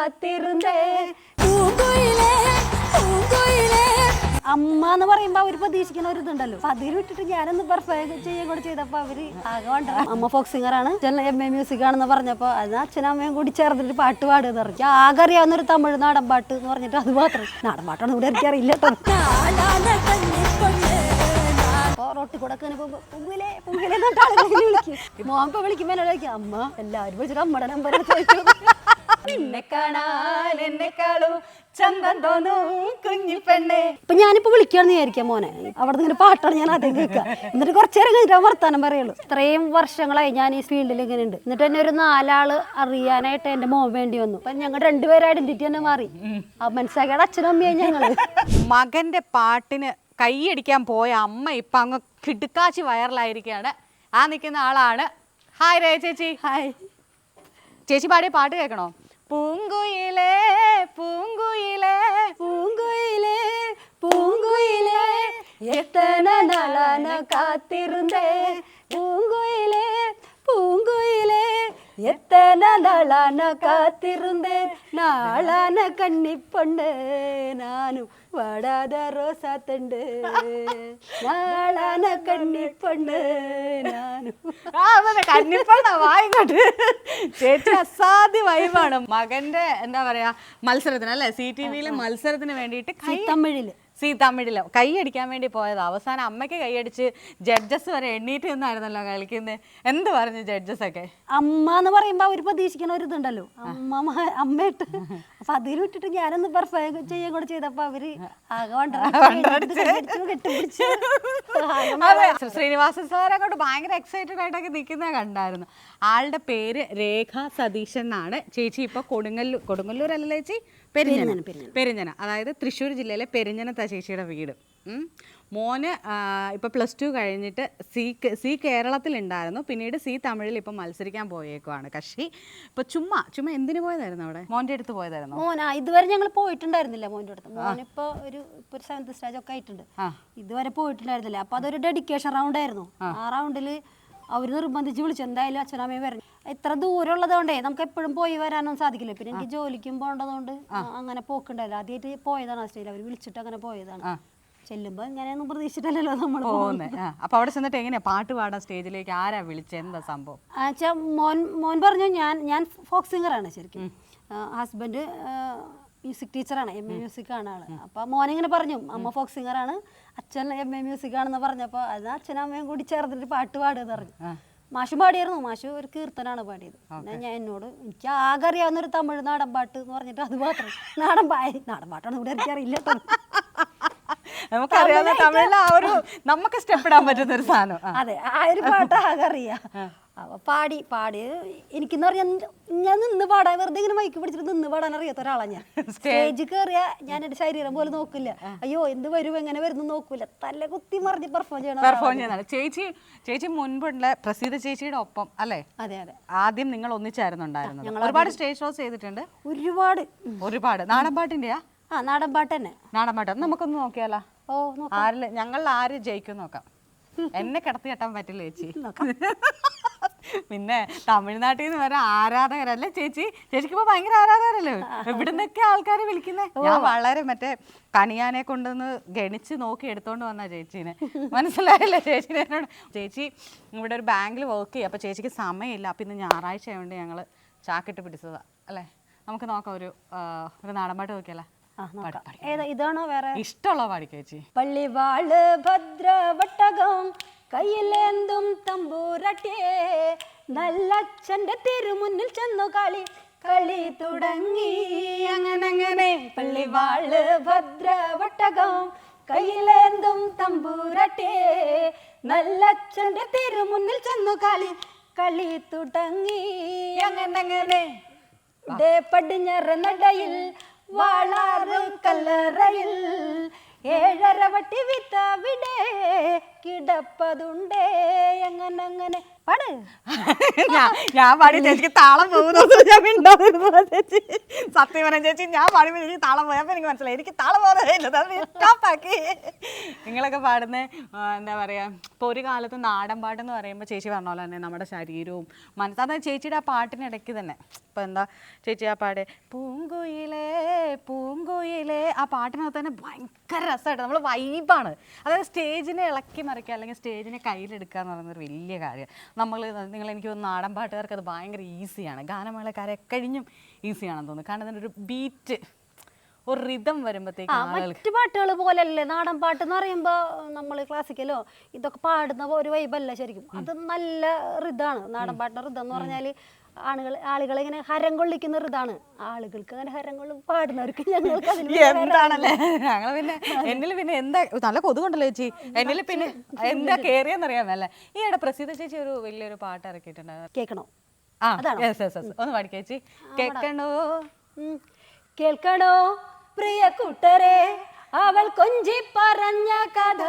കാത്തിരുന്നേ. അമ്മ എന്ന് പറയുമ്പോ അവർ പ്രതീക്ഷിക്കുന്ന ഒരു ഇതുണ്ടല്ലോ അപ്പൊ അതിൽ വിട്ടിട്ട് ഞാനൊന്ന് പെർഫോം ചെയ്യാൻ കൂടെ ചെയ്തപ്പോ അവർ ആകെ വേണ്ട അമ്മ ഫോക്സ് സിംഗർ ആണ് എം എ മ്യൂസിക് ആണെന്ന് പറഞ്ഞപ്പോ അത് അച്ഛനും അമ്മയും കൂടി ചേർന്നിട്ട് പാട്ട് പാടുക പറഞ്ഞു. എനിക്ക് ആകെ അറിയാവുന്ന ഒരു തമിഴ് നാടൻ പാട്ട് എന്ന് പറഞ്ഞിട്ട് അത് മാത്രം. നാടൻ പാട്ടാണ് ഇവിടെ എനിക്കറിയില്ല അറിയില്ല. മോൻ ഇപ്പൊ വിളിക്കുമ്പോ എന്നോട് അമ്മ എല്ലാവരും വിളിച്ചിട്ട് അമ്മയുടെ നമ്പർ എന്നെ കാണാൻ എന്നെക്കാളും ചന്തം തോന്നും കുഞ്ഞി പെണ്ണെ. ഇപ്പൊ ഞാനിപ്പോ വിളിക്കാന്ന് വിചാരിക്കാം മോനെ. അവിടെ ഇങ്ങനെ പാട്ടാണ് ഞാൻ ആദ്യം കേൾക്കുക. എന്നിട്ട് കുറച്ചേരം നേരം കഴിഞ്ഞിട്ട് വർത്താനം പറയുള്ളൂ. ഇത്രയും വർഷങ്ങളായി ഞാൻ ഈ ഫീൽഡിൽ ഇങ്ങനെ ഉണ്ട് എന്നിട്ട് എന്നെ ഒരു നാലാൾ അറിയാനായിട്ട് എന്റെ മോൻ വേണ്ടി വന്നു. അപ്പൊ ഞങ്ങൾ രണ്ടുപേരും ഐഡന്റിറ്റി തന്നെ മാറി. ആ മനസ്സിലാക്കിയുടെ അച്ഛനും അമ്മയായി ഞങ്ങൾ. മകന്റെ പാട്ടിന് കൈയടിക്കാൻ പോയ അമ്മ ഇപ്പൊ അങ്ങ് കിടുക്കാച്ചി വൈറലായിരിക്കുകയാണ് ആ നിൽക്കുന്ന ആളാണ്. ഹായ് രേ ചേച്ചി ഹായ് ചേച്ചി പാടിയ പാട്ട് കേൾക്കണോ? பூங்குயிலே பூங்குயிலே. பூங்குயிலே பூங்குயிலே. எத்தனை நாளான காத்திருந்தேன். எத்தனை நாளான காத்திருந்தேன் நாளான கன்னி பொண்ணு நானும் வாடாத ரோசா தண்டு நாளான கன்னி பொண்ணு நானும் ആ, അതെ, കന്നിപ്പണ്ണ വായിക്കോട്ട് ചേച്ചി അസാധ്യ വൈബാണ് മകന്റെ എന്താ പറയാ മത്സരത്തിന് അല്ലെ സി ടി വിയിലെ മത്സരത്തിന് വേണ്ടിയിട്ട് കൈ തമിഴില് സി തമിഴിലോ. കൈയടിക്കാൻ വേണ്ടി പോയത്. അവസാനം അമ്മയ്ക്ക് കൈയടിച്ച് ജഡ്ജസ് വരെ എണ്ണീറ്റ് നിന്നായിരുന്നല്ലോ കളിക്കുന്നത് എന്ത് പറഞ്ഞു ജഡ്ജസ് ഒക്കെ അമ്മ എന്ന് പറയുമ്പോ അവർ പ്രതീക്ഷിക്കുന്ന ഒരു ഇതുണ്ടല്ലോ. അമ്മ അമ്മയിട്ട്. അപ്പൊ അതിൽ വിട്ടിട്ട് ഞാനൊന്ന് പെർഫോം ചെയ്യാൻ കൂടെ ചെയ്തപ്പോ അവർ ശ്രീനിവാസൻ സാർ അങ്ങോട്ട് ഭയങ്കര എക്സൈറ്റഡ് ആയിട്ടൊക്കെ നിൽക്കുന്ന കണ്ടായിരുന്നു. ആളുടെ പേര് രേഖ സതീശൻ എന്നാണ്. ചേച്ചി ഇപ്പൊ കൊടുങ്ങല്ലൂർ കൊടുങ്ങല്ലൂർ അല്ല ചേച്ചി? പെരിഞ്ഞന പെരിഞ്ഞന അതായത് തൃശ്ശൂർ ജില്ലയിലെ പെരിഞ്ഞന ചേച്ചിയുടെ വീട്. മോന് ഇപ്പോൾ പ്ലസ് ടു കഴിഞ്ഞിട്ട് സി സി കേരളത്തിലുണ്ടായിരുന്നു. പിന്നീട് സി തമിഴിൽ ഇപ്പം മത്സരിക്കാൻ പോയേക്കുവാണ് കക്ഷി. ഇപ്പം ചുമ്മാ ചുമ്മാ എന്തിനു പോയതായിരുന്നു അവിടെ? മോന്റെ അടുത്ത് പോയതായിരുന്നു. മോനാ ഇതുവരെ ഞങ്ങൾ പോയിട്ടുണ്ടായിരുന്നില്ല മോന്റെ അടുത്ത്. മോനിപ്പോൾ ഒരു ഇപ്പോൾ ഒരു സെവൻത് സ്റ്റേജ് ഒക്കെ ആയിട്ടുണ്ട്. ഇതുവരെ പോയിട്ടുണ്ടായിരുന്നില്ല. അപ്പോൾ അതൊരു ഡെഡിക്കേഷൻ റൗണ്ട് ആയിരുന്നു. ആ. റൗണ്ടിൽ അവർ നിർബന്ധിച്ച് വിളിച്ചു. എന്തായാലും അച്ഛനമ്മയും വരണം ഇത്ര ദൂരം ഉള്ളതുകൊണ്ടേ നമുക്ക് എപ്പോഴും പോയി വരാനൊന്നും സാധിക്കില്ല. പിന്നെ എനിക്ക് ജോലിക്കും പോകേണ്ടതുകൊണ്ട് അങ്ങനെ പോക്കുണ്ടായില്ല. ആദ്യമായിട്ട് പോയതാണ് സ്റ്റേജിൽ അവർ വിളിച്ചിട്ട് അങ്ങനെ പോയതാണ്. ചെല്ലുമ്പോ ഇങ്ങനെയൊന്നും പ്രതീക്ഷിച്ചിട്ടല്ലോ നമ്മൾ അപ്പൊ അവിടെ ചെന്നിട്ട് എങ്ങനെയാ പാട്ട് പാടാൻ സ്റ്റേജിലേക്ക്? ആരാ വിളിച്ചത് എന്താ സംഭവം? മോൻ മോൻ പറഞ്ഞു ഞാൻ ഞാൻ ഫോക് സിംഗറാണ് ശരിക്കും. ഹസ്ബൻഡ് മ്യൂസിക് ടീച്ചറാണ് എം എ മ്യൂസിക് ആണ് ആൾ. അപ്പൊ മോനിങ്ങനെ പറഞ്ഞു അമ്മ ഫോക്ക് ആണ് അച്ഛൻ എം എ മ്യൂസിക് ആണെന്ന് പറഞ്ഞപ്പോൾ അത് അച്ഛനും അമ്മയും കൂടി ചേർന്നിട്ട് പാട്ട് പാടുക പറഞ്ഞു. മാഷു പാടിയായിരുന്നു മാഷു ഒരു കീർത്തനാണ് പാടിയത്. പിന്നെ ഞാൻ എന്നോട് എനിക്ക് ആകെ അറിയാവുന്ന ഒരു തമിഴ് നാടൻ പാട്ട് എന്ന് പറഞ്ഞിട്ട് അത് മാത്രം. നാടൻ പാടി നാടൻ പാട്ടാണ് ഇവിടെ എനിക്കറിയില്ല നമുക്കറിയാവുന്ന തമിഴിൽ ആ ഒരു നമുക്ക് സ്റ്റെപ്പ് ഇടാൻ പറ്റുന്ന ഒരു സാധനം. അതെ ആ ഒരു പാട്ട് ആകെ അറിയാം. പാടി പാടി. എനിക്കെന്ന് പറഞ്ഞാൽ ഞാൻ നിന്ന് പാടാൻ വെറുതെ ഇങ്ങനെ മൈക്ക് പിടിച്ചിട്ട് നിന്ന് പാടാൻ അറിയാത്ത ഒരാളാണ് ഞാൻ. സ്റ്റേജിൽ കയറിയ ഞാൻ എന്റെ ശരീരം പോലും നോക്കില്ല. അയ്യോ എന്ത് വരും എങ്ങനെ വരുന്നു നോക്കൂല. തല കുത്തി മറിഞ്ഞ് പെർഫോം ചെയ്യണം പെർഫോം ചെയ്യണം ചേച്ചി ചേച്ചി മുൻപുള്ള പ്രസിദ്ധ ചേച്ചിയുടെ ഒപ്പം അല്ലേ? അതെ അതെ. ആദ്യം നിങ്ങൾ ഒന്നിച്ചായിരുന്നുണ്ടായിരുന്നു ഒരുപാട് സ്റ്റേജ് ഷോസ് ചെയ്തിട്ടുണ്ട്. ഒരുപാട്. ഒരുപാട്. നാടൻ പാട്ടിന്റെ ആ നാടൻ പാട്ട് തന്നെ. നാടൻ പാട്ട് നമുക്കൊന്ന് നോക്കിയാലോ? ഓ ആരിൽ ഞങ്ങളിൽ ആര് ജയിക്കും നോക്കാം. എന്നെ കിടത്തി കെട്ടാൻ പറ്റില്ല ചേച്ചി. പിന്നെ തമിഴ്നാട്ടിൽ നിന്ന് വരെ ആരാധകരല്ലേ ചേച്ചി? ചേച്ചിക്ക് ഇപ്പൊ ഭയങ്കര ആരാധകരല്ലേ? ഇവിടുന്നൊക്കെ ആൾക്കാരെ വിളിക്കുന്നേ. ഞാൻ വളരെ മറ്റേ കണിയാനെ കൊണ്ടുവന്ന് ഗണിച്ച് നോക്കി എടുത്തോണ്ട് വന്ന ചേച്ചീനെ. മനസ്സിലായില്ലേ ചേച്ചിനെ എന്നോട് ചേച്ചി ഇവിടെ ഒരു ബാങ്കിൽ വർക്ക് ചെയ്യും. അപ്പൊ ചേച്ചിക്ക് സമയമില്ല. അപ്പൊ ഇന്ന് ഞായറാഴ്ച ആയതുകൊണ്ട് ഞങ്ങൾ ചാക്കിട്ട് പിടിച്ചതാ. അല്ലേ? നമുക്ക് നോക്കാം ഒരു ഒരു നാടൻ പാട്ട് നോക്കിയല്ലേ ഇതാണോ വേറെ? ഇഷ്ടമുള്ള പാടിക്കോ ചേച്ചി. പള്ളിവാൾ ഭദ്രവട്ടകം കയ്യിലേന്തും തമ്പൂരട്ടിയേ. നല്ലച്ഛന്റെ തിരുമുന്നിൽ ചെന്നു കളി കളി തുടങ്ങി. അങ്ങനെ അങ്ങനെ പള്ളിവാൾ ഭദ്രവട്ടകം കയ്യിലേന്തും തമ്പൂരട്ടിയേ. നല്ലച്ഛന്റെ തിരുമുന്നിൽ ചെന്നു കളി കളി തുടങ്ങി. അങ്ങനങ്ങനെ അങ്ങനെ ദേ പടിഞ്ഞറ നടയിൽ വാളാറ് കല്ലറയിൽ ഏഴര വട്ടി വിത്തവിടെ കിടപ്പതുണ്ടേ. അങ്ങനെ അങ്ങനെ പാട്. ഞാൻ പാടി ചേച്ചിക്ക് താളം പോകുന്നത് ഞാൻ മിണ്ടാതിരുന്നതാ ചേച്ചി. സത്യം പറഞ്ഞ ചേച്ചി ഞാൻ പാടുമ്പോൾ എനിക്ക് താളം പോയപ്പോൾ എനിക്ക് മനസ്സിലായി. എനിക്ക് താളം പോകുന്നതേ സ്റ്റോപ്പാക്കി നിങ്ങളൊക്കെ പാടുന്ന എന്താ പറയുക ഇപ്പോൾ ഒരു കാലത്ത് നാടൻ പാട്ടെന്ന് പറയുമ്പോൾ ചേച്ചി പറഞ്ഞ പോലെ തന്നെ നമ്മുടെ ശരീരവും മനസ്സ്. അതായത് ചേച്ചിയുടെ ആ പാട്ടിനിടയ്ക്ക് തന്നെ. ഇപ്പം എന്താ ചേച്ചി ആ പാട് പൂങ്കുയിലേ പൂങ്കുയിലേ. ആ പാട്ടിനകത്ത് തന്നെ ഭയങ്കര രസമായിട്ട്. നമ്മൾ വൈബാണ് അതായത് സ്റ്റേജിനെ ഇളക്കി മറിക്കുക അല്ലെങ്കിൽ സ്റ്റേജിനെ കയ്യിലെടുക്കുക എന്ന് പറയുന്നൊരു ഒരു വലിയ കാര്യം. നമ്മൾ നിങ്ങൾ എനിക്ക് തോന്നുന്നു നാടൻ പാട്ടുകാർക്ക് അത് ഭയങ്കര ഈസിയാണ്. ഗാനമേളക്കാരെ കഴിഞ്ഞും ഈസിയാണെന്ന് തോന്നുന്നു. കാരണം അതിന്റെ ഒരു ബീറ്റ് ഒരു റിതം വരുമ്പോഴത്തേക്കും മറ്റു പാട്ടുകൾ പോലല്ലേ നാടൻ പാട്ട് എന്ന് പറയുമ്പോൾ നമ്മൾ ക്ലാസിക്കലോ ഇതൊക്കെ പാടുന്ന ഒരു വൈബല്ല ശരിക്കും. അത് നല്ല റിതാണ് നാടൻ പാട്ടിന്റെ റിതം എന്ന് പറഞ്ഞാൽ ആളുകൾ ആളുകളെ ഇങ്ങനെ ഹരം കൊള്ളിക്കുന്ന ഇതാണ് ആളുകൾക്ക് അങ്ങനെ ഹരം കൊള്ളും പാടുന്നവർക്ക് ഞങ്ങൾക്ക് എന്താണല്ലേ? ഞങ്ങൾ പിന്നെ എന്നിൽ പിന്നെ എന്താ നല്ല കൊതുകുണ്ടല്ലോ ചേച്ചി. എന്നിൽ പിന്നെ എന്താ കേറിയെന്നറിയാമല്ലേ? ഈ ഇട പ്രസീത ചേച്ചി ഒരു വലിയൊരു പാട്ട് ഇറക്കിയിട്ടുണ്ടായിരുന്നു. കേൾക്കണോ? ആ യെസ് യെസ് യെസ് ഒന്ന് പാടി ചേച്ചി. കേൾക്കണോ? കേൾക്കണോ? പ്രിയ കൂട്ടരെ അവൾ കൊഞ്ചി പറഞ്ഞ കഥ.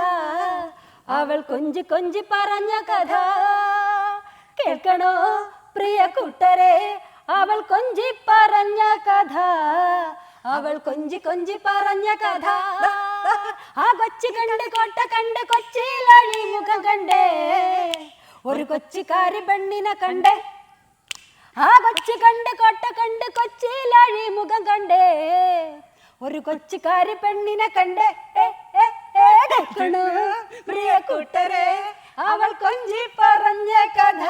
അവൾ കൊഞ്ചി കൊഞ്ചി പറഞ്ഞ കഥ. കേൾക്കണോ? പ്രിയ കുട്ടരെ അവൾ കൊഞ്ചി പറഞ്ഞ കഥ അവൾ കൊഞ്ചി കൊഞ്ചി പറഞ്ഞ കഥ ആ കൊച്ചി കണ്ട് കോട്ട കണ്ട് കൊച്ചിയിലഴി മുഖം കണ്ടേ ഒരു കൊച്ചിക്കാരി പെണ്ണിനെ കണ്ടേ ആ കൊച്ചി കണ്ട് കോട്ട കണ്ട് കൊച്ചിയിലഴി മുഖം കണ്ടേ ഒരു കൊച്ചുകാരി പെണ്ണിനെ കണ്ടേ പ്രിയ കൂട്ടരെ അവൾ കൊഞ്ചി പറഞ്ഞ കഥ.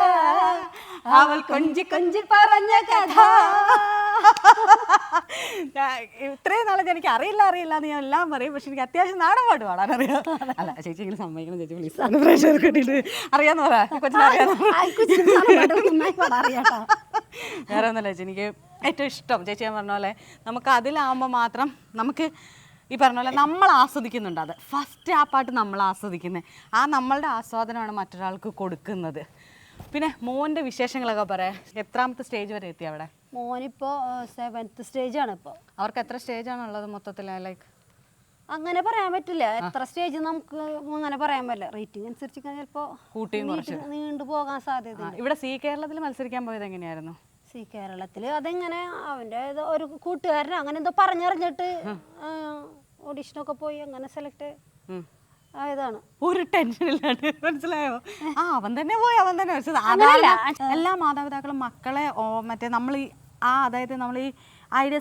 അവൾ കൊഞ്ചി കൊഞ്ചി പറഞ്ഞ കഥ. ഇത്രയും നാളെ എനിക്ക് അറിയില്ല അറിയില്ല എന്ന് ഞാൻ എല്ലാം പറയും. പക്ഷെ എനിക്ക് അത്യാവശ്യം നാടൻ പാട്ട് പാടാൻ അറിയാം അല്ല ചേച്ചി എങ്കിലും സമ്മതിക്കണം ചേച്ചി പ്ലീസ് അത് പ്രഷർ കിട്ടിയിട്ട് അറിയാന്ന് പറയാം വേറെ ഒന്നുമില്ല ചേച്ചി എനിക്ക് ഏറ്റവും ഇഷ്ടം. ചേച്ചി ഞാൻ പറഞ്ഞ പോലെ നമുക്ക് അതിലാവുമ്പോൾ മാത്രം നമുക്ക് ഈ പറഞ്ഞ പോലെ നമ്മൾ ആസ്വദിക്കുന്നുണ്ട് അത്. ഫസ്റ്റ് ആ പാട്ട് നമ്മൾ ആസ്വദിക്കുന്നത് ആ നമ്മളുടെ ആസ്വാദനമാണ് മറ്റൊരാൾക്ക് കൊടുക്കുന്നത്. പിന്നെ മോന്റെ വിശേഷങ്ങളൊക്കെ പറയാം എത്രാമത്തെ സ്റ്റേജ് വരെ എത്തി അവിടെ? മോനിപ്പോ സെവൻത്ത് സ്റ്റേജ് ആണ് ഇപ്പൊ. അവർക്ക് എത്ര സ്റ്റേജാണ് ഉള്ളത് മൊത്തത്തിൽ ലൈക്ക് അങ്ങനെ പറയാൻ പറ്റില്ല. എത്ര സ്റ്റേജ് നമുക്ക് അങ്ങനെ പറയാൻ പറ്റില്ല. റേറ്റിംഗ് അനുസരിച്ച് ചിലപ്പോൾ നീണ്ടു പോകാൻ സാധ്യത ഇവിടെ സി കേരളത്തിൽ മത്സരിക്കാൻ പോയത് എങ്ങനെയായിരുന്നു? സി കേരളത്തിൽ അതെങ്ങനെ അവന്റെ ഏതോ ഒരു കൂട്ടുകാരൻ അങ്ങനെ എന്തോ പറഞ്ഞറിഞ്ഞിട്ട് ഓഡിഷനൊക്കെ പോയി അങ്ങനെ സെലക്ട് ആയതാണ്. ഒരു ടെൻഷനില്ലാണ്ട് മനസ്സിലായോ? ആ അവൻ തന്നെ പോയി അവൻ തന്നെ അങ്ങനെയല്ല. എല്ലാ മാതാപിതാക്കളും മക്കളെ ഓ മറ്റേ നമ്മൾ ഈ ആ അതായത് നമ്മൾ ഈ ഐഡിയ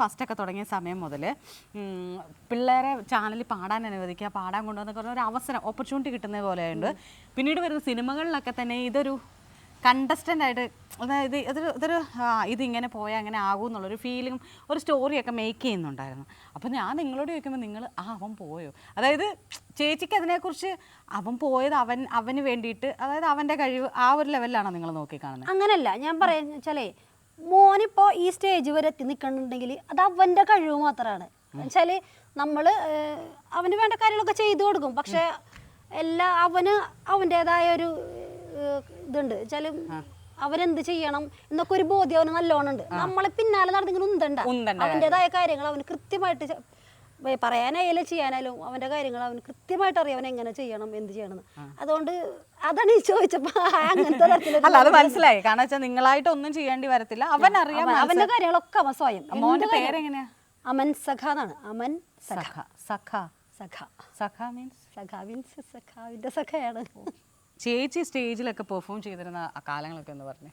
ഫസ്റ്റ് ഒക്കെ തുടങ്ങിയ സമയം മുതൽ പിള്ളേരെ ചാനലിൽ പാടാൻ അനുവദിക്കുക പാടാൻ കൊണ്ടുവന്നൊക്കെ പറഞ്ഞ ഒരു അവസരം ഓപ്പർച്യൂണിറ്റി കിട്ടുന്ന പോലെയുണ്ട്. പിന്നീട് വരുന്ന സിനിമകളിലൊക്കെ തന്നെ ഇതൊരു കണ്ടസ്റ്റന്റ് ആയിട്ട് അതായത് ഇതൊരു ഇതൊരു ഇതിങ്ങനെ പോയാൽ അങ്ങനെ ആകും എന്നുള്ളൊരു ഫീലിംഗ് ഒരു സ്റ്റോറിയൊക്കെ മേക്ക് ചെയ്യുന്നുണ്ടായിരുന്നു. അപ്പോൾ ഞാൻ നിങ്ങളോട് ചോദിക്കുമ്പോൾ നിങ്ങൾ ആ അവൻ പോയോ? അതായത് ചേച്ചിക്ക് അതിനെക്കുറിച്ച് അവൻ പോയത് അവൻ അവന് വേണ്ടിയിട്ട് അതായത് അവന്റെ കഴിവ് ആ ഒരു ലെവലിലാണോ നിങ്ങൾ നോക്കിക്കാണുന്നത് അങ്ങനല്ല. ഞാൻ പറയുന്ന വെച്ചാലേ മോനിപ്പോൾ ഈ സ്റ്റേജ് വരെ എത്തി നിൽക്കണമെന്നുണ്ടെങ്കിൽ അത് അവന്റെ കഴിവ് മാത്രമാണ് വെച്ചാൽ നമ്മൾ അവന് വേണ്ട കാര്യങ്ങളൊക്കെ ചെയ്തു കൊടുക്കും. പക്ഷേ എല്ലാ അവന് അവന്റേതായ ഒരു ഇതുണ്ട്. വെച്ചാൽ അവരെന്ത് ചെയ്യണം എന്നൊക്കെ ഒരു ബോധ്യം അവന് നല്ലോണം ഉണ്ട് നമ്മളെ പിന്നാലെ നടന്നിങ്ങനെ ഉന്തണ്ട. അവന്റെതായ കാര്യങ്ങൾ അവന് കൃത്യമായിട്ട് പറയാനായാലും ചെയ്യാനായാലും അവന്റെ കാര്യങ്ങൾ അവന് കൃത്യമായിട്ട് അറിയാം അവൻ എങ്ങനെ ചെയ്യണം എന്ത് ചെയ്യണം അതുകൊണ്ട് അതാണ് ഈ ചോദിച്ചപ്പോ അങ്ങനത്തെ അല്ല അത് മനസ്സിലായി. കാരണം വെച്ചാൽ നിങ്ങളായിട്ട് ഒന്നും ചെയ്യേണ്ടി വരത്തില്ല. അവൻ അറിയാം അവന്റെ കാര്യങ്ങളൊക്കെ അവൻ സ്വയം. മോന്റെ പേരെങ്ങനെയാ? അമൻ സഖ എന്നാണ്. അമൻ സഖ. സഖ. സഖ. സഖ. സഖ മീൻസ് സഖ മീൻസ് സഖാവിന്റെ സഖയാണ്. ചേച്ചി സ്റ്റേജിലൊക്കെ പെർഫോം ചെയ്തിരുന്ന ആ കാലങ്ങളൊക്കെ എന്ന് പറഞ്ഞു.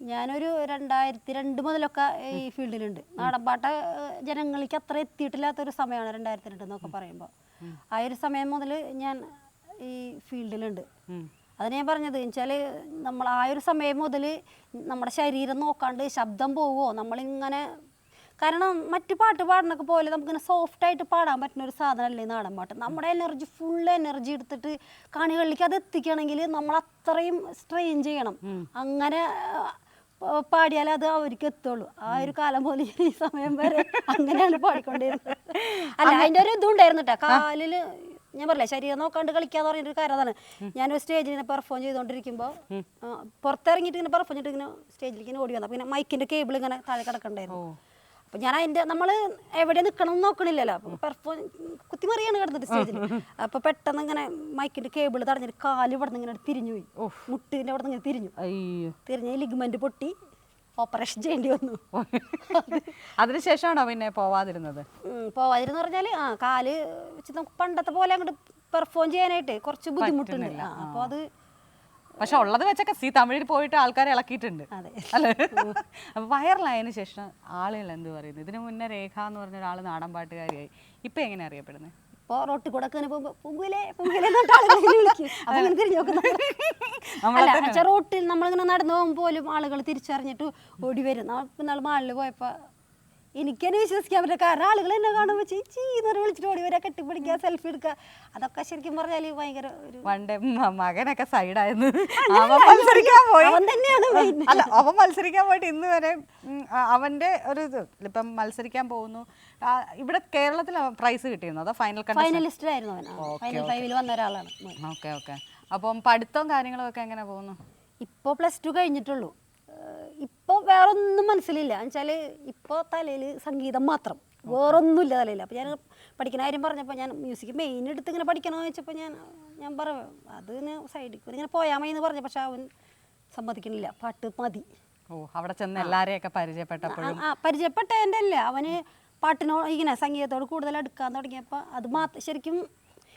ഞാനൊരു രണ്ടായിരത്തി രണ്ട് മുതലൊക്കെ ഈ ഫീൽഡിലുണ്ട്. നാടൻപാട്ട് ജനങ്ങൾക്ക് അത്ര എത്തിയിട്ടില്ലാത്ത ഒരു സമയമാണ് രണ്ടായിരത്തി രണ്ട് എന്നൊക്കെ പറയുമ്പോൾ. ആ ഒരു സമയം മുതൽ ഞാൻ ഈ ഫീൽഡിലുണ്ട്. അത് ഞാൻ പറഞ്ഞത് വെച്ചാൽ നമ്മൾ ആ ഒരു സമയം മുതൽ നമ്മുടെ ശരീരം നോക്കാണ്ട് ശബ്ദം പോവുമോ നമ്മളിങ്ങനെ കാരണം മറ്റു പാട്ട് പാടുന്നൊക്കെ പോലെ നമുക്കിങ്ങനെ സോഫ്റ്റ് ആയിട്ട് പാടാൻ പറ്റുന്ന ഒരു സാധനമല്ലേ നാടൻ പാട്ട്? നമ്മുടെ എനർജി ഫുൾ എനർജി എടുത്തിട്ട് കാണികളിലേക്ക് അത് എത്തിക്കണമെങ്കിൽ നമ്മൾ അത്രയും സ്ട്രെയിൻ ചെയ്യണം. അങ്ങനെ പാടിയാൽ പാടിയാലേ അത് അവർക്ക് എത്തുള്ളൂ. ആ ഒരു കാലം പോലെ ഈ സമയം വരെ അങ്ങനെയാണ് പാടിക്കൊണ്ടിരുന്നത്. അല്ല അതിന്റെ ഒരു ഇതുണ്ടായിരുന്നു കേട്ടോ. കാലിൽ ഞാൻ പറഞ്ഞില്ലേ ശരീരം നോക്കാണ്ട് കളിക്കാന്ന് പറഞ്ഞൊരു കാര്യം അതാണ്. ഞാനൊരു സ്റ്റേജിൽ ഇങ്ങനെ പെർഫോം ചെയ്തുകൊണ്ടിരിക്കുമ്പോൾ പുറത്തിറങ്ങിട്ട് ഇങ്ങനെ പെർഫോം ചെയ്തിട്ട് ഇങ്ങനെ സ്റ്റേജിലേക്ക് ഇങ്ങനെ ഓടി വന്നു. പിന്നെ മൈക്കിന്റെ കേബിൾ ഇങ്ങനെ താഴെ കിടക്കണ്ടായിരുന്നു. അപ്പൊ ഞാൻ അതിന്റെ നമ്മൾ എവിടെ നിക്കണം എന്ന് നോക്കണില്ലല്ലോ. അപ്പൊ പെർഫോം കുത്തിമറിയാണ് കിടന്നത് സ്റ്റേജിൽ അപ്പൊ പെട്ടെന്ന് ഇങ്ങനെ മൈക്കിന്റെ കേബിൾ തടഞ്ഞിട്ട് കാൽ ഇവിടെ നിന്ന് ഇങ്ങനെ തിരിഞ്ഞു പോയി. മുട്ടിന്റെ അവിടെ നിന്ന് ഇങ്ങനെ തിരിഞ്ഞു. തിരിഞ്ഞ ലിഗ്മെന്റ് പൊട്ടി ഓപ്പറേഷൻ ചെയ്യേണ്ടി വന്നു. അതിനുശേഷമാണോ പിന്നെ പോവാതിരുന്നത്? പോവാതിരുന്ന് പറഞ്ഞാൽ ആ കാൽ വെച്ച് നമുക്ക് പണ്ടത്തെ പോലെ അങ്ങോട്ട് പെർഫോം ചെയ്യാനായിട്ട് കുറച്ച് ബുദ്ധിമുട്ടുണ്ട്. അപ്പോൾ അപ്പൊ അത് പക്ഷെ ഉള്ളത് വെച്ചൊക്കെ സി തമിഴിൽ പോയിട്ട് ആൾക്കാരെ ഇളക്കിയിട്ടുണ്ട്. അതെ. അല്ലേ? അപ്പൊ വൈറലായതിനു ശേഷം ആളുകൾ എന്ത് പറയുന്നു? ഇതിനു മുന്നേ രേഖ എന്ന് പറഞ്ഞ ഒരാൾ നാടൻ പാട്ടുകാരിയായി. ഇപ്പൊ എങ്ങനെ അറിയപ്പെടുന്നത് ഇപ്പൊ റോട്ടിൽ കൂടെ ഒക്കെ പൊങ്കുലേ പൊങ്കുലേ റോട്ടിൽ നമ്മളിങ്ങനെ നടന്നു പോകുമ്പോൾ പോലും ആളുകൾ തിരിച്ചറിഞ്ഞിട്ട് ഓടി വരും. നമ്മൾ മാളിൽ പോയപ്പോ എനിക്കെന്നെ വിശ്വസിക്കാൻ പറ്റില്ല. കാരണം ആളുകൾ എന്നെ കാണുമ്പോൾ ചേച്ചി എന്ന് വിളിച്ചിട്ട് ഓടി വരാ കെട്ടിപ്പിടിക്കുക സെൽഫി എടുക്കുക. അതൊക്കെ ശരിക്കും പറഞ്ഞാൽ ഭയങ്കര ഒരു പണ്ട് മകനൊക്കെ സൈഡായിരുന്നു അവൻ മത്സരിക്കാൻ പോയി. അവൻ തന്നെയാണ്. അല്ല അവൻ മത്സരിക്കാൻ പോയിട്ട് ഇന്ന് വരെ അവന്റെ ഒരു ഇത് ഇപ്പം മത്സരിക്കാൻ പോകുന്നു. ഇവിടെ കേരളത്തിൽ പ്രൈസ് കിട്ടിയിരുന്നു? അതോ ഫൈനൽ ഫൈനലിസ്റ്റ് ആയിരുന്നു അവൻ. ഫൈനൽ ഫൈവിൽ വന്ന ഒരാളാണ്. ഓക്കെ ഓക്കെ അപ്പം പഠിത്തവും കാര്യങ്ങളും ഒക്കെ എങ്ങനെ പോകുന്നു? ഇപ്പോൾ പ്ലസ് ടു കഴിഞ്ഞിട്ടുള്ളൂ. ഇപ്പോൾ വേറെ ഒന്നും മനസ്സിലില്ല എന്നുവെച്ചാൽ ഇപ്പോൾ തലയിൽ സംഗീതം മാത്രം. വേറൊന്നുമില്ല തലയിൽ അപ്പോൾ ഞാൻ പഠിക്കുന്ന കാര്യം പറഞ്ഞപ്പോൾ ഞാൻ മ്യൂസിക് മെയിൻ എടുത്ത് ഇങ്ങനെ പഠിക്കണമെന്ന് വെച്ചപ്പോൾ ഞാൻ ഞാൻ പറയും അത് സൈഡിൽ കൂടി ഇങ്ങനെ പോയാൽ മതി എന്ന് പറഞ്ഞു. പക്ഷെ അവൻ സമ്മതിക്കണില്ല. പാട്ട് മതി. ഓ അവിടെ ചെന്ന് എല്ലാരെയൊക്കെ പരിചയപ്പെട്ടപ്പോഴും. പരിചയപ്പെട്ട എന്റെ അല്ല അവന് പാട്ടിനോട് ഇങ്ങനെ സംഗീതത്തോട് കൂടുതൽ അടുക്കാൻ തുടങ്ങിയപ്പോൾ അത് മാത്രം ശരിക്കും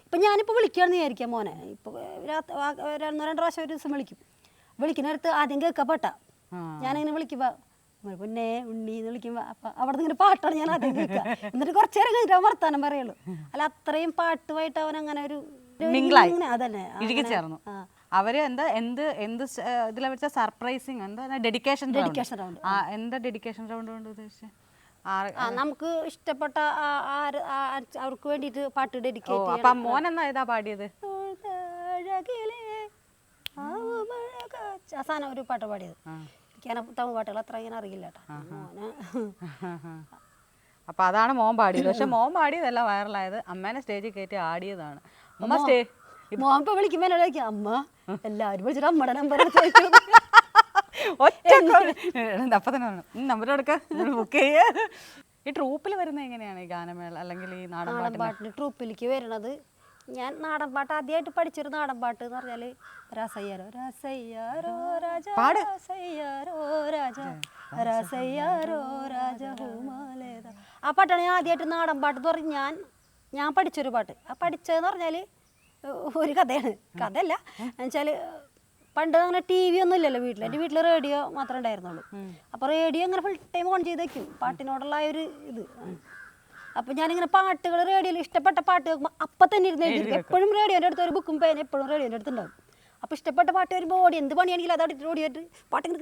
ഇപ്പം ഞാനിപ്പോൾ വിളിക്കുകയാണെന്ന് വിചാരിക്കാം മോനെ. ഇപ്പോൾ രാത്രി രണ്ടു പ്രാവശ്യം ഒരു ദിവസം വിളിക്കും. വിളിക്കുന്നിടത്ത് ആദ്യം കേൾക്കപ്പെട്ട. ഞാനിങ്ങനെ വിളിക്കുമ്പോ പിന്നെ ഉണ്ണി എന്ന് വിളിക്കുമ്പോ അപ്പൊ അവിടെ ഇങ്ങനെ പാട്ടാണ് ഞാൻ ആദ്യം കേൾക്കുക എന്നിട്ട് കുറച്ചു നേരം കഴിഞ്ഞിട്ട് അവൻ വർത്താനം പറയുള്ളൂ. അല്ല അത്രയും പാട്ടുമായിട്ട് അവൻ അങ്ങനെ ഒരു അതന്നെ ചേർന്നു. അവർ എന്താ എന്ത് എന്ത് ഇതിലെ വെച്ച സർപ്രൈസിങ് എന്താ ഡെഡിക്കേഷൻ ഡെഡിക്കേഷൻ റൗണ്ട്. എന്താ ഡെഡിക്കേഷൻ റൗണ്ട് കൊണ്ട് ഉദ്ദേശിച്ചത് നമുക്ക് ഇഷ്ടപ്പെട്ട അവർക്ക് വേണ്ടിട്ട് പാട്ട് ഡെഡിക്കേറ്റ് അപ്പൊ മോൻ എന്നാ ഇതാ പാടിയത്. അവസാനം ഒരു പാട്ട് പാടിയത്. എനിക്ക് അങ്ങനെ തമിഴ് പാട്ടുകൾ അത്ര ഇങ്ങനെ അറിയില്ല കേട്ടോ മോന്. അപ്പൊ അതാണ് മോൻ പാടിയത്. പക്ഷെ മോൻ പാടിയതല്ല വൈറലായത്. അമ്മേനെ സ്റ്റേജിൽ കയറ്റി ആടിയതാണ്. അമ്മ സ്റ്റേ മോൻ ഇപ്പൊ വിളിക്കുമ്പോ എന്നോട് ചോദിക്കും അമ്മ എല്ലാവരും വിളിച്ചിട്ട് അമ്മയുടെ നമ്പർ ഒറ്റ അപ്പൊ തന്നെ നമ്പർ എടുക്ക. ബുക്ക് ചെയ്യ. ഈ ട്രൂപ്പിൽ വരുന്നത് എങ്ങനെയാണ് ഈ ഗാനമേള അല്ലെങ്കിൽ ഈ നാടൻ പാട്ടിന്? പാട്ടിന് ട്രൂപ്പിലേക്ക് വരുന്നത് ഞാൻ നാടൻ പാട്ട് ആദ്യമായിട്ട് പഠിച്ചൊരു നാടൻ പാട്ട് എന്ന് പറഞ്ഞാൽ രസയ്യാരോ രസയ്യാരോ രാജ. രാജ രസയ്യാരോ രാജ ഹുമാലേത. ആ പാട്ടാണ് ഞാൻ ആദ്യമായിട്ട് നാടൻ പാട്ട് എന്ന് പറഞ്ഞ് ഞാൻ ഞാൻ പഠിച്ചൊരു പാട്ട്. ആ പഠിച്ചതെന്ന് പറഞ്ഞാൽ ഒരു കഥയാണ്. കഥയല്ല. എന്നുവെച്ചാൽ പണ്ട് അങ്ങനെ ടി വി ഒന്നും ഇല്ലല്ലോ വീട്ടിൽ എന്റെ വീട്ടിൽ റേഡിയോ മാത്രമേ ഉണ്ടായിരുന്നുള്ളൂ. അപ്പോൾ റേഡിയോ ഇങ്ങനെ ഫുൾ ടൈം ഓൺ ചെയ്ത് വെക്കും പാട്ടിനോടുള്ള ഒരു ഇത്. അപ്പം ഞാനിങ്ങനെ പാട്ടുകൾ റേഡിയോയിൽ ഇഷ്ടപ്പെട്ട പാട്ട് കേൾക്കുമ്പോൾ അപ്പം തന്നെ ഇരുന്ന് എഴുതി എപ്പോഴും റേഡിയോന്റെ അടുത്ത് ഒരു ബുക്കും പേന എപ്പോഴും റേഡിയോന്റെ അടുത്ത് ഉണ്ടാവും അപ്പോൾ ഇഷ്ടപ്പെട്ട പാട്ട് വരുമ്പോൾ ഓടി എന്ത് പണിയാണെങ്കിലും അത് അടുത്ത് ഓടിയിട്ട് പാട്ട് എന്ന്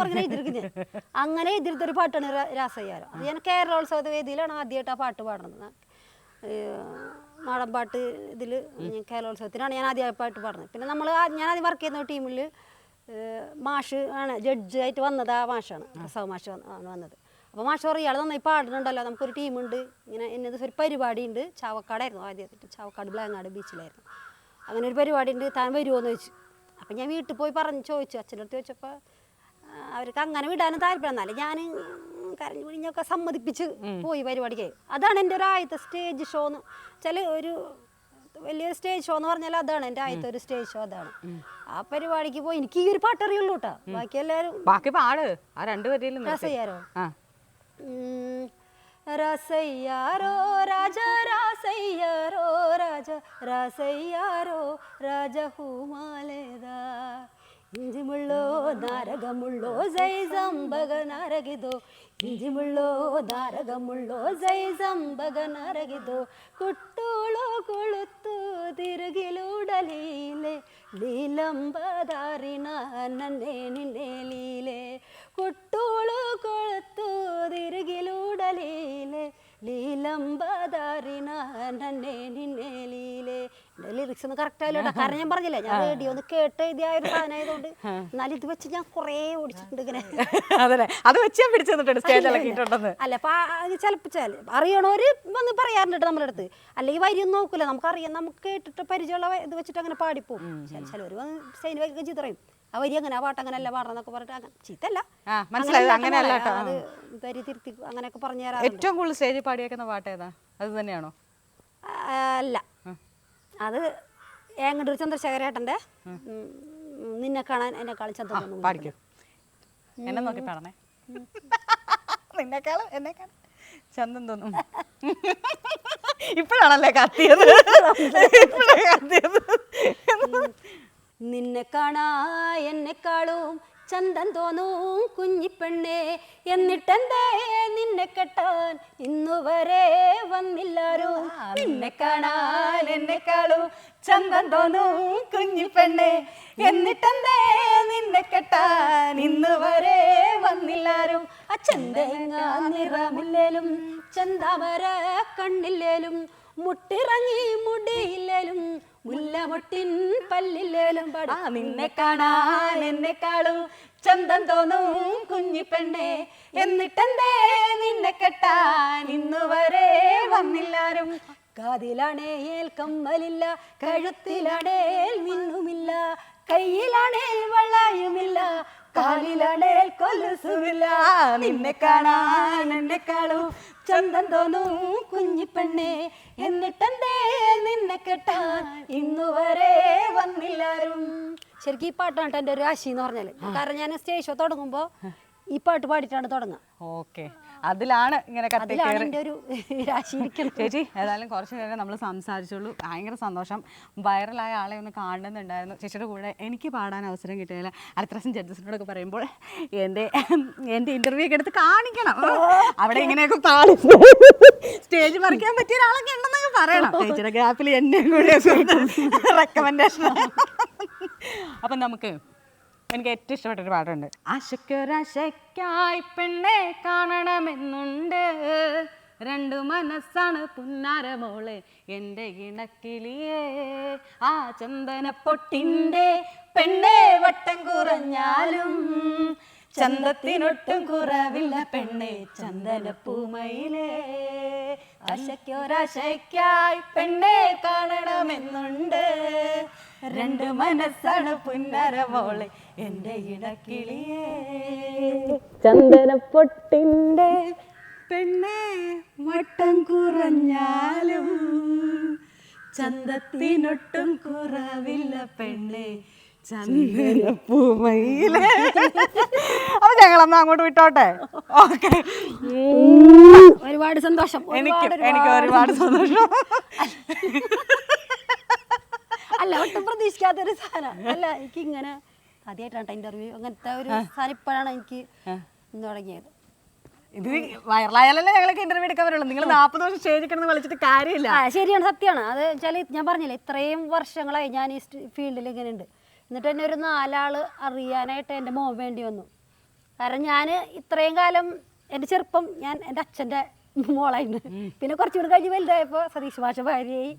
പറഞ്ഞാൽ എഴുതിയിരിക്കും ഞാൻ. അങ്ങനെ എഴുതിയെടുത്തൊരു പാട്ടാണ് രാ- രാസയ്യാരം. അത് ഞാൻ കേരളോത്സവ വേദിയിലാണ് ആദ്യമായിട്ട് ആ പാട്ട് പാടുന്നത്. ഏഹ് നാടൻ പാട്ട് ഇതിൽ കേരളോത്സവത്തിനാണ് ഞാൻ ആദ്യമായി പാട്ട് പാടുന്നത്. പിന്നെ നമ്മൾ ഞാൻ ആദ്യം വർക്ക് ചെയ്യുന്ന ടീമിൽ മാഷ് ആണ് ജഡ്ജായിട്ട് വന്നത് ആ മാഷാണ് പ്രസവ മാഷ് വന്നത്. അപ്പോൾ മാഷ് പറയും ഇയാൾ നന്നായി പാടുന്നുണ്ടല്ലോ നമുക്കൊരു ടീമുണ്ട്. ഇങ്ങനെ എന്നെ ദിവസം ഒരു പരിപാടി ഉണ്ട് ചാവക്കാടായിരുന്നു ആദ്യമായിട്ട് ചാവക്കാട് ബ്ലാങ്ങാട് ബീച്ചിലായിരുന്നു. അങ്ങനെ ഒരു പരിപാടി ഉണ്ട് താൻ വരുമോ എന്ന് ചോദിച്ചു. അപ്പം ഞാൻ വീട്ടിൽ പോയി പറഞ്ഞ് ചോദിച്ചു അച്ഛന്റെ അടുത്ത് ചോദിച്ചപ്പോൾ അവർക്ക് അങ്ങനെ വിടാനും താല്പര്യം എന്നാലും ഞാൻ കരഞ്ഞു പിഴിഞ്ഞൊക്കെ സമ്മതിപ്പിച്ച് പോയി പരിപാടിക്ക്. അതാണ് എന്റെ ഒരു ആദ്യത്തെ സ്റ്റേജ് ഷോ എന്ന് വെച്ചാൽ ഒരു വലിയൊരു സ്റ്റേജ് ഷോ എന്ന് പറഞ്ഞാൽ അതാണ് എന്റെ ആദ്യത്തെ ഒരു സ്റ്റേജ് ഷോ അതാണ്. ആ പരിപാടിക്ക് പോയി എനിക്ക് ഈ ഒരു പാട്ടറിയുള്ളൂ കേട്ടോ ബാക്കി എല്ലാവരും ബാക്കി പാട് ആ രണ്ടുപേരിലും പേരും രസയ്യാരോ ರಸಯ್ಯಾರೋ ರಾಜ, ರಾಸಯ್ಯಾರೋ ರಾಜ ರಾಸಯ್ಯಾರೋ ರಾಜ ಹೂಮಾಲೆದ ಇಂಜಿ ಮುಳ್ಳೋ ದಾರಗ ಮುಳ್ಳೋ ಜೈ ಜಂಬಗ ನರಗಿದು. ಇಂಜಿ ಮುಳ್ಳೋ ದಾರಗ ಮುಳ್ಳೋ ಜೈ ಜಂಬಗ ನರಗಿದು. ಕುಟ್ಟೋಳು ಕುಳುತ್ತು ತಿರುಗಿಲೂಡಲೀಲೆ. ಲೀಲಂಬ ದಾರಿನ ನನ್ನೇ ನಿನ್ನೆ ಲೀಲೆ. കുട്ടോളു കൊളുത്തു തിരുകിലൂടലീലെ ലീലംബദാരിന നന്നെ നിന്നെ ലീലെ. ലിറിക്സ് ഒന്നും കറക്റ്റ് ആയില്ല കാരണം ഞാൻ പറഞ്ഞില്ലേ ഞാൻ റേഡിയോ ഒന്ന് കേട്ട് എഴുതിയ ഒരു സാധനമായതുകൊണ്ട് എന്നാലും ഇത് വെച്ച് ഞാൻ കുറേ ഓടിച്ചിട്ടുണ്ട് ഇങ്ങനെ. അതല്ലേ? അത് വെച്ച് ഞാൻ അല്ല അപ്പൊ ചിലപ്പോൾ ചില അറിയണവര് വന്ന് പറയാറുണ്ട് നമ്മുടെ അടുത്ത്. അല്ലെങ്കിൽ വരി ഒന്നും നോക്കൂല. നമുക്ക് അറിയാം നമുക്ക് കേട്ടിട്ട് പരിചയമുള്ള ഇത് വെച്ചിട്ട് അങ്ങനെ പാടിപ്പോവും. ചിലവർ വന്ന് സ്റ്റൈൻ വൈകൊക്കെ ചീത്ത പറയും ആ വരി അങ്ങനെ ആ പാട്ട് അങ്ങനെ അല്ല പാടണമെന്നൊക്കെ പറഞ്ഞിട്ട് അങ്ങനെ ചീത്തല്ല ആ, മനസ്സിലായി. അങ്ങനെയല്ല കേട്ടോ. അത് വരി തിരുത്തി അങ്ങനെയൊക്കെ പറഞ്ഞു തരാം ഏറ്റവും കൂടുതൽ സ്റ്റേജിൽ പാടിയേക്കുന്ന പാട്ട് ഏതാ? അത് തന്നെയാണോ? അല്ല. അത് ഏങ്ങണ്ടൂർ ചന്ദ്രശേഖരേട്ടന്റെ നിന്നെ കാണാൻ എന്നെ തോന്നുന്നു പാടിക്കോ. എന്നെ നോക്കി പാടണേ. നിന്നെക്കാളും എന്നെക്കാളും ചന്തം തോന്നും. ഇപ്പോഴാണല്ലേ കത്തിയത്? കത്തിയത്. നിന്നെ കാണാ എന്നെക്കാളും ചന്തം തോന്നും കുഞ്ഞിപ്പെണ്ണേ. എന്നിട്ടെന്തേ നിന്നെ കെട്ടാൻ ഇന്നുവരെ വന്നില്ലാരോ? നിന്നെ കാണാൻ എന്നെക്കാളും ചന്തം തോന്നും കുഞ്ഞിപ്പെണ്ണേ. എന്നിട്ടെന്തേ നിന്നെ കെട്ടാൻ ഇന്നുവരെ വന്നില്ലാരോ? ആ അച്ചന്തേങ്ങ നിറമില്ലേലും ചന്താമര കണ്ണില്ലേലും മുട്ടിറങ്ങി മുടിയില്ലേലും മുല്ലമൊട്ടിൻ പല്ലില്ലേലും ആ നിന്നെ കാണാൻ എന്നെക്കാളും ചന്തം തോന്നും കുഞ്ഞിപ്പെണ്ണെ എന്നിട്ടെന്തേ നിന്നെ കെട്ടാൻ ഇന്നു വരെ വന്നില്ലാരും. കാതിലാണേൽ കമ്മലില്ല കഴുത്തിലാണേൽ മിന്നുമില്ല. കയ്യിലാണേൽ വളയുമില്ല കാലിലാണേൽ കൊലുസുമില്ല നിന്നെ കാണാൻ എന്നെക്കാളും ചന്തം തോന്നും കുഞ്ഞിപ്പെണ്ണെ എന്നിട്ടെന്തേ നിന്നെ കെട്ടാൻ ഇന്നുവരെ വന്നില്ലാരും. ശരിക്കും ഈ പാട്ടാണ് ട്ടോ എന്റെ ഒരു രാശി എന്ന് പറഞ്ഞാൽ. കാരണം ഞാൻ സ്റ്റേജ് ഷോ തുടങ്ങുമ്പോൾ ഈ പാട്ട് പാടിയിട്ടാണ് തുടങ്ങുക. ഓക്കെ. അതിലാണ് ഇങ്ങനെ കത്തി കയറി ഒരു ചേച്ചി ഏതായാലും കുറച്ച് നേരം നമ്മൾ സംസാരിച്ചുള്ളൂ. ഭയങ്കര സന്തോഷം. വൈറലായ ആളെ ഒന്ന് കാണുന്നുണ്ടായിരുന്നു ചേച്ചിയുടെ കൂടെ എനിക്ക് പാടാൻ അവസരം കിട്ടിയില്ല അടുത്ത പ്രാവശ്യം ജഡ്ജസിനോടൊക്കെ പറയുമ്പോൾ എന്റെ എന്റെ ഇന്റർവ്യൂ ഒക്കെ എടുത്ത് കാണിക്കണം. അവിടെ ഇങ്ങനെയൊക്കെ പാടി സ്റ്റേജ് മറിക്കാൻ പറ്റിയ ഒരാളൊക്കെ ഉണ്ടെന്നൊക്കെ പറയണം. ചേച്ചിയുടെ ഗ്യാപ്പിൽ എന്നെ കൂടെ റെക്കമെൻഡേഷൻ അപ്പം നമുക്ക് എനിക്ക് ഏറ്റവും ഇഷ്ടപ്പെട്ട ഒരു പാട്ടുണ്ട്. ആശയ്ക്കൊരാശയ്ക്കായി പെണ്ണെ കാണണമെന്നുണ്ട്. രണ്ടു മനസ്സാണ് പുന്നാര മോളെ എന്റെ ഇണക്കിളിയേ ആ ചന്ദന പൊട്ടിന്റെ പെണ്ണെ വട്ടം കുറഞ്ഞാലും ചന്തത്തിനൊട്ടും കുറവില്ല പെണ്ണെ ചന്ദനപ്പൂമയിലേ ആശയ്ക്കൊരാശയ്ക്കായി പെണ്ണെ കാണണമെന്നുണ്ട്. രണ്ട് മനസ്സാണ് പുന്നര മോളെ എന്റെ ഇടക്കിളിയേ. ചന്ദനപ്പൊട്ടിന്റെ പെണ്ണെ മട്ടം കുറഞ്ഞാലും ചന്തത്തിനൊട്ടും കുറവില്ല പെണ്ണെ. അപ്പൊ അപ്പൊ ഞങ്ങളൊന്ന് അങ്ങോട്ട് വിട്ടോട്ടെ? ഓക്കെ. ഒരുപാട് സന്തോഷം. എനിക്ക് എനിക്ക് ഒരുപാട് സന്തോഷം. അല്ല ഒട്ടും പ്രതീക്ഷിക്കാത്തൊരു സാധനം. അല്ല എനിക്ക് ഇങ്ങനെ ആദ്യമായിട്ടാണ് ഇന്റർവ്യൂ അങ്ങനത്തെ ഒരു സാധനം ഇപ്പോഴാണ് എനിക്ക് തുടങ്ങിയത്. ഇത് വൈറലായാലല്ലേ ഞങ്ങളൊക്കെ ഇന്റർവ്യൂ എടുക്കാൻ പറ്റുള്ളൂ. നിങ്ങൾ നാൽപ്പത് വർഷം സ്റ്റേജിൽ കിടന്ന് വിളിച്ചിട്ട് കാര്യമില്ല. ശരിയാണ് സത്യമാണ്. അത് വെച്ചാൽ ഞാൻ പറഞ്ഞില്ലേ ഇത്രയും വർഷങ്ങളായി ഞാൻ ഈ ഫീൽഡിൽ ഇങ്ങനെ ഉണ്ട്. എന്നിട്ട് എന്നെ ഒരു നാലാൾ അറിയാനായിട്ട് എന്റെ മോൻ വേണ്ടി വന്നു. കാരണം ഞാൻ ഇത്രയും കാലം എന്റെ ചെറുപ്പം ഞാൻ എന്റെ അച്ഛന്റെ മോളായിരുന്നു. പിന്നെ കുറച്ചുകൂടി കഴിഞ്ഞ് വലുതായപ്പോൾ സതീഷ് ഭാഷ ഭാര്യയായി.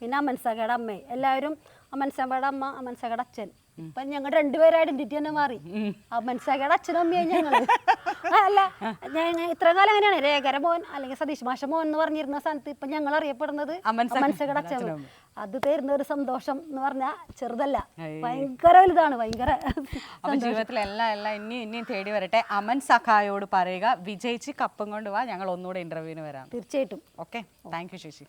പിന്നെ അമൻസാഗയുടെ അമ്മ. എല്ലാവരും അമൻസാഗയുടെ അമ്മ അമൻസാഗയുടെ അച്ഛൻ. അപ്പൊ ഞങ്ങൾ രണ്ടുപേരും ഐഡന്റിറ്റി തന്നെ മാറി. അമൻസാഗയുടെ അച്ഛനും അമ്മയായി ഞങ്ങൾ അല്ല ഞാൻ ഇത്ര കാലം അങ്ങനെയാണ്. രേഖര മോൻ അല്ലെങ്കിൽ സതീഷ് മാഷ മോൻ എന്ന് പറഞ്ഞിരുന്ന സ്ഥാനത്ത് ഇപ്പൊ ഞങ്ങൾ അറിയപ്പെടുന്നത് അമൻസാ- അമൻസാഗയുടെ അച്ഛൻ അത് തരുന്ന ഒരു സന്തോഷം എന്ന് പറഞ്ഞാൽ ചെറുതല്ല. ഭയങ്കര വലുതാണ് ഭയങ്കര ജീവിതത്തിൽ എല്ലാം എല്ലാം ഇനിയും ഇനിയും തേടി വരട്ടെ. അമൻ സഖായോട് പറയുക വിജയിച്ച് കപ്പും കൊണ്ട് വാ ഞങ്ങൾ ഒന്നുകൂടെ ഇന്റർവ്യൂവിന് വരാം. തീർച്ചയായിട്ടും. ഓക്കെ താങ്ക് യു ചേച്ചി